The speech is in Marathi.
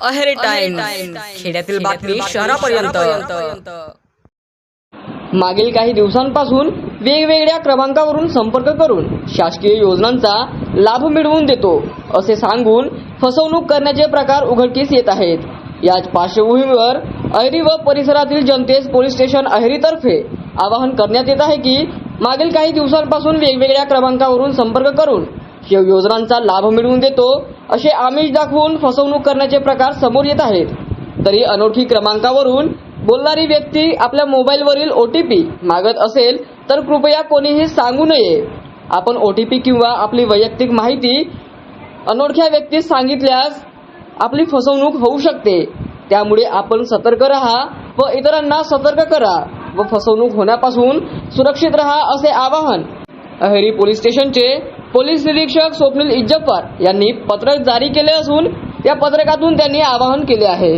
अहेरी टाइम खेड्यातील बातमी शहरापर्यंत. मागील काही दिवसांपासून वेगवेगळ्या क्रमांकावरून संपर्क करून शासकीय योजनांचा लाभ मिळवून देतो असे सांगून फसवणूक करण्याचे प्रकार उघडकीस येत आहेत. याच पार्श्वभूमीवर अहेरी व परिसरातील जनतेस पोलीस स्टेशन अहेरीतर्फे आवाहन करण्यात येत आहे की मागील काही दिवसांपासून वेगवेगळ्या क्रमांकावरून संपर्क करून योजनांचा लाभ मिळवून देतो असे आमिष दाखवून फसवणूक करण्याचे प्रकार समोर येत आहेत. तरी अनोळखी क्रमांकावरून बोलणारी व्यक्ती आपल्या मोबाईलवरील ओ टी पी मागत असेल तर कृपया कोणीही सांगू नये. आपण ओ टी पी किंवा आपली वैयक्तिक माहिती अनोळख्या व्यक्तीस सांगितल्यास आपली फसवणूक होऊ शकते. त्यामुळे आपण सतर्क राहा व इतरांना सतर्क करा व फसवणूक होण्यापासून सुरक्षित राहा असे आवाहन अहेरी पोलीस स्टेशनचे पोलीस निरीक्षक स्वप्नील इज्जप्पर यांनी पत्रक जारी केले असून या पत्रकातून त्यांनी आवाहन केले आहे.